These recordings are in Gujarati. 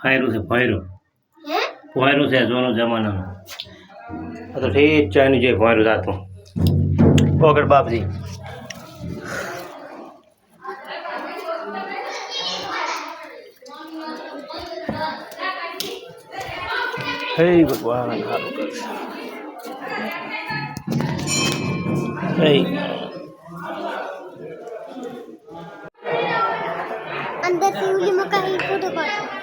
ફાયરું છે ફાયરું. ફાયરું છે જૂનું જમાનાનું. તો ઠીક ચાની જે ફાયરું જાતું પોકટ બાપજી હે ભગવાન સારું કરશે હે અંદરથી ઓલી મકાઈ ફોટો પાડો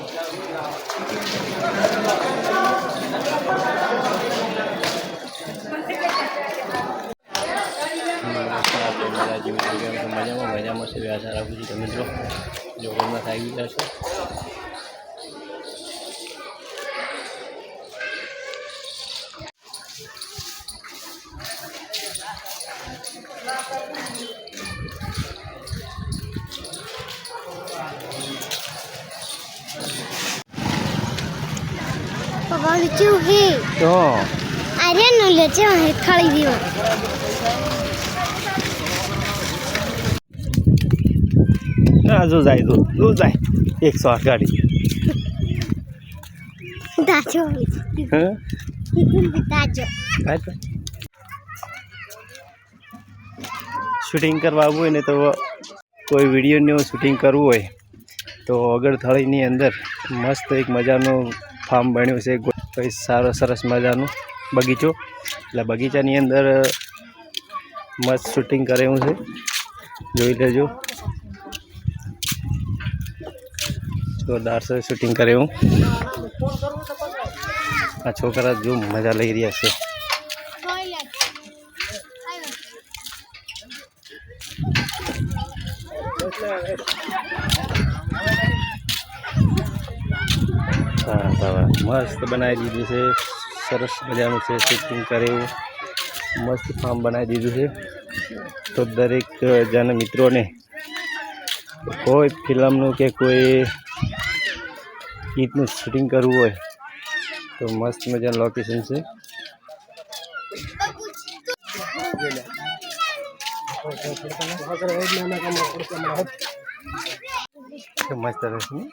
મજામાં મજામાં છે આશા રાખું છું તમે જો જોગરમાં આવી ગયા છો. પપ્પા લીચું હે? તો? અરે નો લેચે હે થાળી દીવો ના જો જાય જો જો જાય. એકસો આઠ ગાડી. હા? શૂટિંગ કરવા આવવું હોય ને તો કોઈ વિડીયોનું શૂટિંગ કરવું હોય તો અગરથળીની અંદર મસ્ત એક મજાનું ફાર્મ બન્યું છે. કોઈ સારો સરસ મજાનું બગીચો. એટલે બગીચાની અંદર મસ્ત શૂટિંગ કરેલું છે. જોઈ લેજો. જોરદાર છે શૂટિંગ કરેલું આ છોકરા જો મજા લઈ રહ્યા છે. હા મસ્ત બનાવી દીધું છે. સરસ મજાનું છે શૂટિંગ કરે એવું મસ્ત ફાર્મ બનાવી દીધું છે. તો દરેક જન મિત્રોને કોઈ ફિલ્મનું કે કોઈ ગીતનું શૂટિંગ કરવું હોય તો મસ્ત મજાનું લોકેશન છે તો મસ્ત રહેશે ને?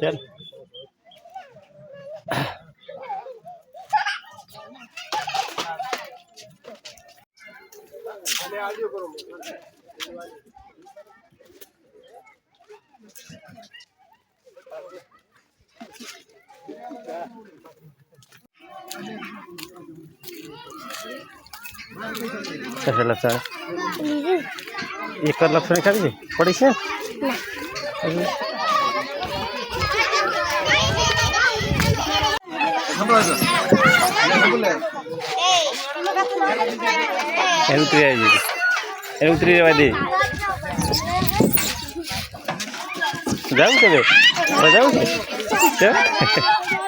ચાલ કશે લીધું એક જ લક્ષણ ખાવી છે? પડી છે? એને ઉતરી આવી એને ઉતરી રહેવા દે. જાવું કે બે જાવું કે ચાલ